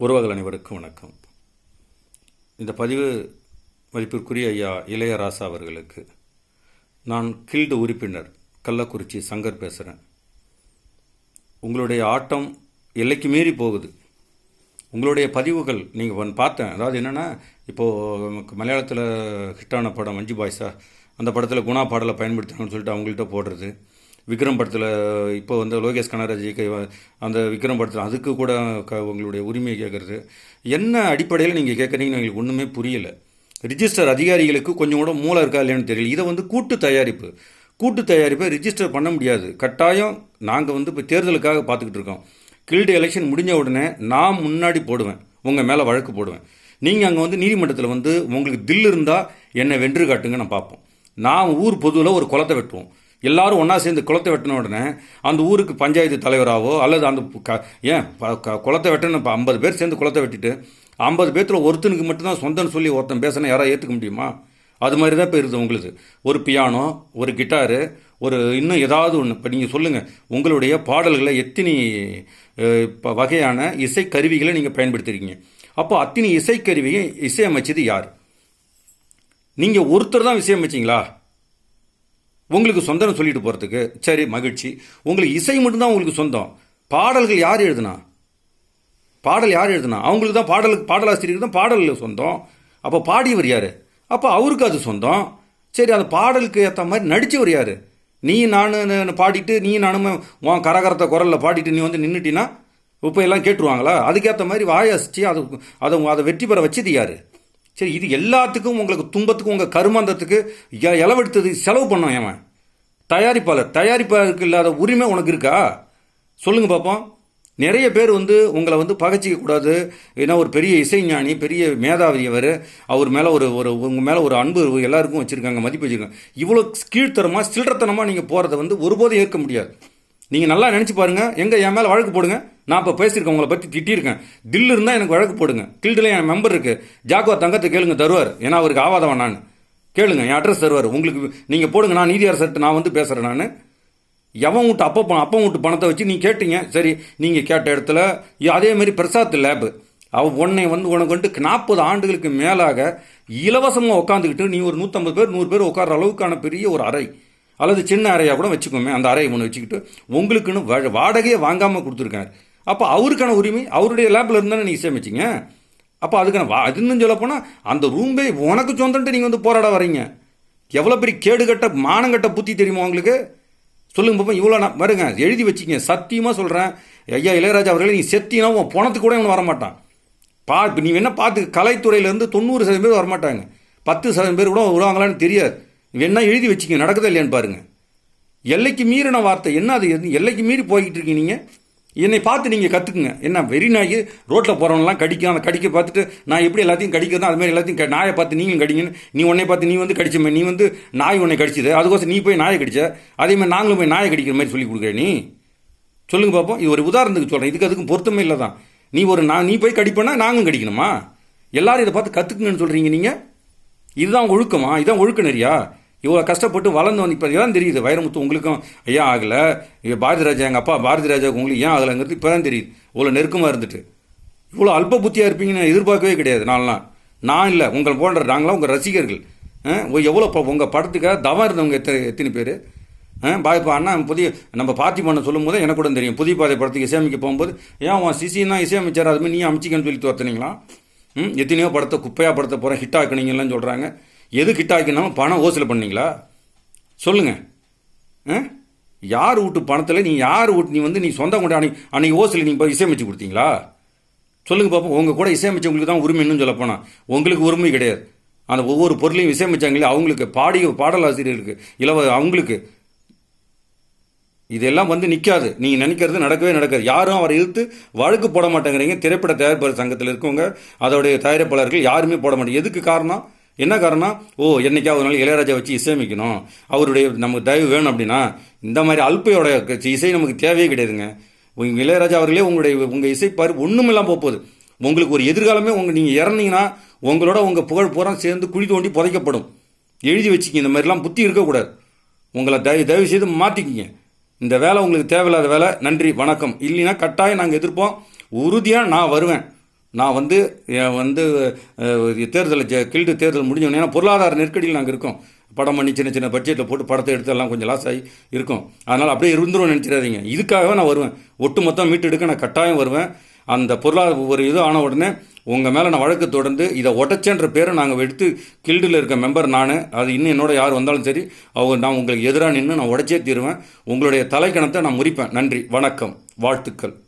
உறவுகள் அனைவருக்கும் வணக்கம். இந்த பதிவு மதிப்பிற்குரிய ஐயா இளையராசா அவர்களுக்கு. நான் கில்டு உறுப்பினர் கள்ளக்குறிச்சி சங்கர் பேசுகிறேன் உங்களுடைய ஆட்டம் எல்லைக்கு மீறி போகுது. உங்களுடைய பதிவுகள் நீங்கள் ஒன் பார்த்தேன். அதாவது என்னென்னா இப்போது நமக்கு மலையாளத்தில் ஹிட்டான படம் மஞ்சு பாய்ஸா அந்த படத்தில் குணா பாடலை பயன்படுத்தணும்னு சொல்லிட்டு அவங்கள்ட்ட போடுறது. விக்ரம் படத்தில் இப்போ வந்து லோகேஷ் கனராஜிக்கு அந்த விக்ரம் படத்தில் அதுக்கு கூட க உங்களுடைய உரிமையை கேட்குறது என்ன அடிப்படையில் நீங்கள் கேட்குறீங்கன்னு எங்களுக்கு ஒன்றுமே புரியல. ரிஜிஸ்டர் அதிகாரிகளுக்கு கொஞ்சம் கூட மூளை இருக்கா இல்லையான்னு தெரியல. இதை வந்து கூட்டு தயாரிப்பு. கூட்டு தயாரிப்பை ரிஜிஸ்டர் பண்ண முடியாது. கட்டாயம் நாங்கள் வந்து இப்போ தேர்தலுக்காக பார்த்துக்கிட்டு இருக்கோம். கில்டு எலெக்ஷன் முடிஞ்ச உடனே நான் முன்னாடி போடுவேன். உங்கள் மேலே வழக்கு போடுவேன். நீங்கள் அங்கே வந்து நீதிமன்றத்தில் வந்து உங்களுக்கு தில் இருந்தால் என்னை வென்று காட்டுங்க நான் பார்ப்போம். நான் ஊர் பொதுவில் ஒரு குளத்தை வெட்டுவோம். எல்லாரும் ஒன்றா சேர்ந்து குளத்தை வெட்டின உடனே அந்த ஊருக்கு பஞ்சாயத்து தலைவராகவோ அல்லது அந்த க ஏன் ப- க- குளத்தை வெட்டின இப்போ ஐம்பது பேர் சேர்ந்து குளத்தை வெட்டிட்டு ஐம்பது பேர்த்தில் ஒருத்தனுக்கு மட்டும்தான் சொந்தம்னு சொல்லி ஒருத்தன் பேசினா யாராவது ஏற்றுக்க முடியுமா? அது மாதிரி தான் இப்போ இருக்குது உங்களுக்கு ஒரு பியானோ ஒரு கிட்டாரு ஒரு இன்னும் ஏதாவது ஒன்று இப்போ நீங்கள் சொல்லுங்கள் உங்களுடைய பாடல்களை எத்தனை இப்போ வகையான இசைக்கருவிகளை நீங்கள் பயன்படுத்துகிறீங்க அப்போ அத்தனை இசைக்கருவியை இசையமைச்சது யார்? நீங்கள் ஒருத்தர் தான் இசையமைச்சிங்களா? உங்களுக்கு சொந்தம்னு சொல்லிட்டு போகிறதுக்கு சரி மகிழ்ச்சி. உங்களுக்கு இசை மட்டும்தான் உங்களுக்கு சொந்தம். பாடல்கள் யார் எழுதுனா? பாடல் யார் எழுதுனா? அவங்களுக்கு தான் பாடலுக்கு பாடலாசிரியருக்கு தான் பாடல் சொந்தம். அப்போ பாடியவர் யார்? அப்போ அவருக்கு அது சொந்தம். சரி அந்த பாடலுக்கு ஏற்ற மாதிரி நடித்தவர் யார்? நீ நான் பாடிட்டு நீ நானும் உன் கரகரத்தை குரலில் பாடிட்டு நீ வந்து நின்றுட்டினா இப்போ எல்லாம் கேட்டுருவாங்களா? அதுக்கேற்ற மாதிரி வாயசிச்சு அது அதை அதை வெற்றி பெற வச்சது யார்? சரி இது எல்லாத்துக்கும் உங்களுக்கு துன்பத்துக்கும் உங்கள் கருமாந்தத்துக்கு எ- இளவெடுத்தது செலவு பண்ணோம் ஏன் தயாரிப்பாளர் தயாரிப்பாளருக்கு இல்லாத உரிமை உனக்கு இருக்கா? சொல்லுங்கள் பார்ப்போம் நிறைய பேர் வந்து உங்களை வந்து பகைச்சிக்க கூடாது. ஏன்னா ஒரு பெரிய இசைஞானி பெரிய மேதாவி அவர் அவர் மேலே ஒரு ஒரு உங்கள் மேலே ஒரு அன்பு எல்லாருக்கும் வச்சுருக்காங்க மதிப்பு வச்சுருக்காங்க. இவ்வளோ கீழ்த்தரமாக சில்லறத்தனமாக நீங்கள் போகிறத வந்து ஒருபோதும் ஏற்க முடியாது. நீங்கள் நல்லா நினச்சி பாருங்கள் எங்கே என் மேலே வழக்கு போடுங்க. நான் இப்போ பேசியிருக்கேன் உங்களை பற்றி திட்டியிருக்கேன். தில் இருந்தால் எனக்கு வழக்கு போடுங்க. கில்டில் என் மெம்பர் இருக்குது ஜாக்குவா தங்கத்தை கேளுங்க தருவார். ஏன்னா அவருக்கு ஆவாதவன் நான். கேளுங்க என் அட்ரஸ் தருவார். உங்களுக்கு நீங்கள் போடுங்க நான் நீதியார் அரசர்கிட்ட நான் வந்து பேசுகிறேன் நான். எவன் விட்டு அப்போ பணம் அப்போ விட்டு பணத்தை வச்சு நீ கேட்டீங்க? சரி நீங்கள் கேட்ட இடத்துல அதேமாரி அதே மாதிரி பிரசாத் லேபு அவ உன்னை வந்து உனக்கு வந்துட்டு நாற்பது ஆண்டுகளுக்கு மேலாக இலவசமாக உட்காந்துக்கிட்டு நீ ஒரு நூற்றம்பது பேர் நூறு பேர் உட்கார்ற அளவுக்கான பெரிய ஒரு அறை. அல்லது சின்ன அறையாக கூட வச்சுக்கோமே அந்த அறையை ஒன்று வச்சுக்கிட்டு உங்களுக்குன்னு வா- வாடகையே வாங்காமல் கொடுத்துருக்காரு. அப்போ அவருக்கான உரிமை அவருடைய லேபில் இருந்தானே நீங்கள் சேமிச்சிங்க? அப்போ அதுக்கான வா அதுன்னு சொல்ல போனால் அந்த ரூம்பே உனக்கு சொந்தன்ட்டு நீங்கள் வந்து போராட வரீங்க எவ்வளோ பெரிய கேடுகட்ட மானங்கட்ட புத்தி தெரியுமா உங்களுக்கு? சொல்லுங்க பாப்பா இவ்வளோ நான் வருங்க எழுதி வச்சிங்க சத்தியமாக சொல்கிறேன் ஐயா இளையராஜா அவர்களே நீ செத்தினா உன் பணத்துக்கு கூட இவன் வரமாட்டான். பா இப்போ நீ என்ன பார்த்து கலைத்துறையிலேருந்து தொண்ணூறு சதவீதம் பேர் வரமாட்டாங்க. பத்து சதவீதம் பேர் கூட வருவாங்களான்னு தெரியாது. வேணா எழுதி வச்சிங்க? நடக்குதா இல்லையான்னு பாருங்கள் எல்லைக்கு மீறின வார்த்தை. என்ன அது? எது- எல்லைக்கு மீறி போய்கிட்டு இருக்கீங்க நீங்கள் என்னை பார்த்து நீங்கள் கற்றுக்குங்க என்ன வெறி நாய் ரோட்டில் போகிறவங்களாம் கடிக்கும் அந்த கடிக்க பார்த்துட்டு நான் எப்படி எல்லாத்தையும் கடிக்கிறதோ அது மாதிரி எல்லாத்தையும் க- நாயை பார்த்து நீங்களும் கடிங்கன்னு நீ உன்னை பார்த்து நீ வந்து கடிச்சமே நீ வந்து நாய் உன்னை கடிச்சது அதுக்கோசம் நீ போய் நாயை கடிச்ச அதே மாதிரி நாங்களும் போய் நாயை கடிக்கிற மாதிரி சொல்லி கொடுக்குற நீ. சொல்லுங்கள் பார்ப்போம் இது ஒரு உதாரணத்துக்கு சொல்கிறேன் இதுக்கு அதுக்கும் பொருத்தமே இல்லை தான். நீ ஒரு நான் நீ போய் கடிப்பேன்னா நாங்களும் கடிக்கணுமா? எல்லாரும் இதை பார்த்து கற்றுக்குங்கன்னு சொல்கிறீங்க நீங்கள் இதுதான் ஒழுக்கமா? இதுதான் ஒழுக்க நெறியா? இவ்வளோ கஷ்டப்பட்டு வளர்ந்து வந்து இப்போ இதான் தெரியுது? வைரமுத்து உங்களுக்கும் ஏன் ஆகலை? பாரதி ராஜா எங்கள் அப்பா பாரதி ராஜாவுக்கு உங்களுக்கு ஏன் ஆகலைங்கிறது இப்போ தான் தெரியுது. இவ்வளோ நெருக்கமாக இருந்துட்டு. இவ்வளோ அல்ப புத்தியாக இருப்பீங்கன்னு எதிர்பார்க்கவே கிடையாது நான்லாம் நான் இல்லை உங்கள் போன்ற நாங்களாம் உங்கள் ரசிகர்கள். ஆ, எவ்வளோ உங்கள் படத்துக்காக தவம் இருந்தவங்க எத்தனை எத்தனை பேர்? பாய்ப்பா அண்ணா புதிய நம்ம பாத்தி பண்ண சொல்லும் போது எனக்கு கூட தெரியும். புதிய பாதை படத்துக்கு இசையமைக்க போகும்போது ஏன் உன் சிசின்னா இசையமைச்சார்? அது மாதிரி நீ அமைச்சிக்கன்னு சொல்லி துரத்துனீங்களா ம்? எத்தனையோ படத்தை குப்பையாக படத்தை போகிறேன் ஹிட் ஆக்குனீங்கலாம் சொல்கிறாங்க எது ஹிட் பணம் ஓசில் பண்ணீங்களா? சொல்லுங்கள் ஆ? யார் வீட்டு பணத்தில் நீ யார் வீட்டு நீ வந்து நீ சொந்த கொண்டு அன்னைக்கு அன்னைக்கு ஓசில் நீ போய் இசையமைச்சு கொடுத்தீங்களா? சொல்லுங்கள் பாப்பா உங்கள் கூட இசையமைச்சவங்களுக்கு தான் உரிமைன்னு சொல்லப்போனால் உங்களுக்கு உரிமை கிடையாது. அந்த ஒவ்வொரு பொருளையும் இசையமைச்சாங்களே அவங்களுக்கு பாடிய பாடலாசிரியருக்கு இலவ அவங்களுக்கு. இதெல்லாம் வந்து நிற்காது நீங்கள் நினைக்கிறது நடக்கவே நடக்காது. யாரும் அவரை இழுத்து வழக்கு போட மாட்டேங்கிறீங்க. திரைப்பட தயாரிப்பாளர் சங்கத்தில் இருக்கவங்க அதோடைய தயாரிப்பாளர்கள் யாருமே போட மாட்டேங்க. எதுக்கு காரணம்? என்ன காரணம் ஓ என்னைக்காவது ஒரு நாள் இளையராஜா வச்சு இசையமைக்கணும். அவருடைய நமக்கு தயவு வேணும் அப்படின்னா இந்த மாதிரி அல்பையோட இசை நமக்கு தேவையே கிடையாதுங்க. உங்கள் இளையராஜா அவர்களே உங்களுடைய உங்கள் இசைப்பார் ஒன்றுமெல்லாம் போகுது. உங்களுக்கு ஒரு எதிர்காலமே உங்கள் நீங்கள் இறந்தீங்கன்னா உங்களோட உங்கள் புகழ் பூரா சேர்ந்து குழி தோண்டி புதைக்கப்படும். எழுதி வச்சுக்கிங்க இந்த மாதிரிலாம் புத்தி இருக்கக்கூடாது. உங்களை தயவு தயவு செய்து மாற்றிக்கிங்க இந்த வேலை உங்களுக்கு தேவையில்லாத வேலை. நன்றி வணக்கம். இல்லைன்னா கட்டாயம் நாங்கள் எதிர்ப்போம். உறுதியாக நான் வருவேன். நான் வந்து என் வந்து அஹ், தேர்தல் ஜெ- கில்டு தேர்தல் முடிஞ்சோடனே ஏன்னா பொருளாதார நெருக்கடியில் நாங்கள் இருக்கோம். படம் பண்ணி சின்ன சின்ன பட்ஜெட்டில் போட்டு படத்தை எடுத்து எல்லாம் கொஞ்சம் லாஸ் ஆகி இருக்கும். அதனால் அப்படியே இருந்துரும் நினச்சிடாதீங்க. இதுக்காக நான் வருவேன். ஒட்டு மொத்தம் மீட்டெடுக்க நான் கட்டாயம் வருவேன். அந்த பொருளாதார ஒரு இது ஆன உடனே உங்கள் மேலே நான் வழக்கு தொடர்ந்து இதை உடச்சேன்ற பேரை நாங்கள் எடுத்து கில்டில் இருக்க மெம்பர் நான் அது இன்னும் என்னோட யார் வந்தாலும் சரி அவங்க நான் உங்களுக்கு எதிராக நின்று நான் உடச்சே தீருவேன். உங்களுடைய தலைக்கணத்தை நான் முறிப்பேன். நன்றி. வணக்கம். வாழ்த்துக்கள்.